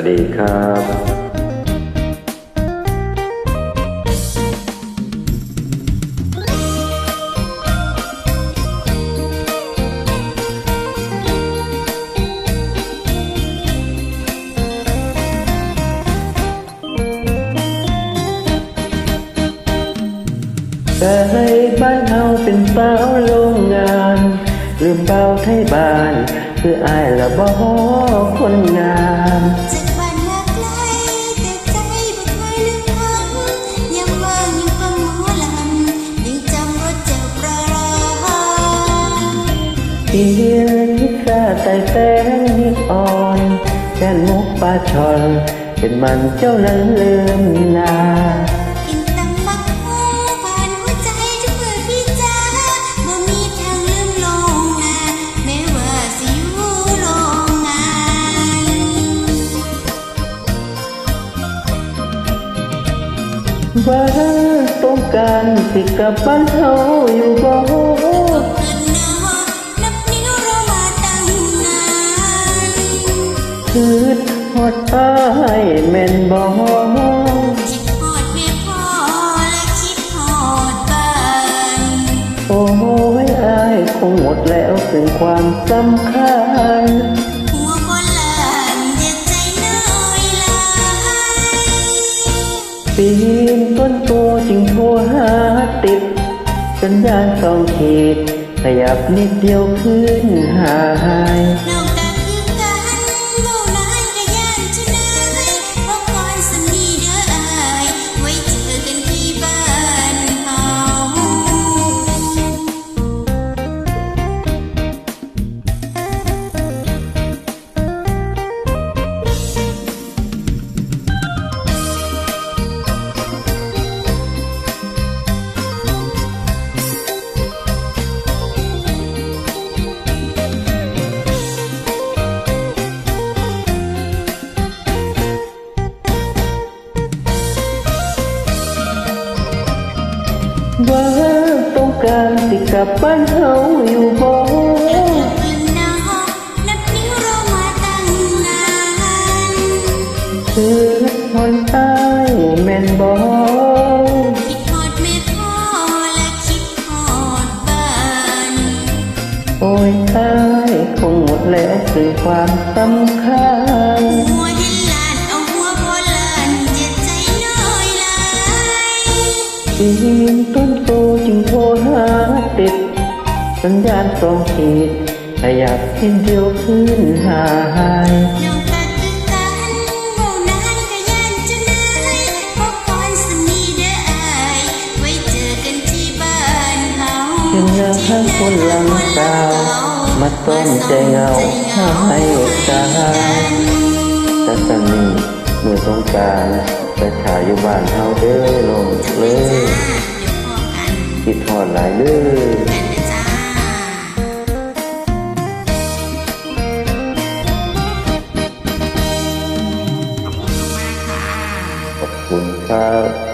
วัสดีครับเคยบ้านเฮาเป็นสาวโรงงาน ลืมเบาไทยบ้าน คืออายละบ่คนงาม เพียงคิดซาใจแฟนนิดอ่อนแฟนมุกปลาชอนเป็นมันเจ้านั้นลืมนากินตำบักหูผ่านหัวใจทุกเมื่อพี่จ้าบ่มีทางลืมลงนาแม้ว่าสิอยู่โรงงานว่าต้องการสิกลับบ้านเฮาอยู่บ่ คือฮอดอายแม่นบ่คิดฮอดแม่พ่อและคิดฮอดบ้านโอ้ยอายคงหมดแล้วถึงความสำคัญหัวโบราณอย่าใจน้อยลายปีนต้นโตจึงโทรหาติดสัญญาณสองขีดขยับนิดเดียวขึ้นห การสิกลับบ้านเฮาอยู่บ่ลืมนะนับนิ้วเรามาตั้งนานคือฮอนอายแม่นบ่คิดฮอดแม่พ่อและคิดฮอดบ้านโอ้ยอายคงหมดแล้วถึงความสำคัญ สัญญาณสองขีดขยับนิดเดียวขึ้นหายน้องก็คือกันเว้านานก็ย่านจะนายเพราะก่อนสมีเด้ออายไว้เจอกันที่บ้านเฮาจึงอยากให้คนหลังเก่ามาต้นใจเงาให้โอกาสแต่สนิทเมื่อต้องการไปถ่ายอยู่บ้านเฮาเด้อลงเลยเดี๋ยวพอกันคิดทอดหลายเด้อ กั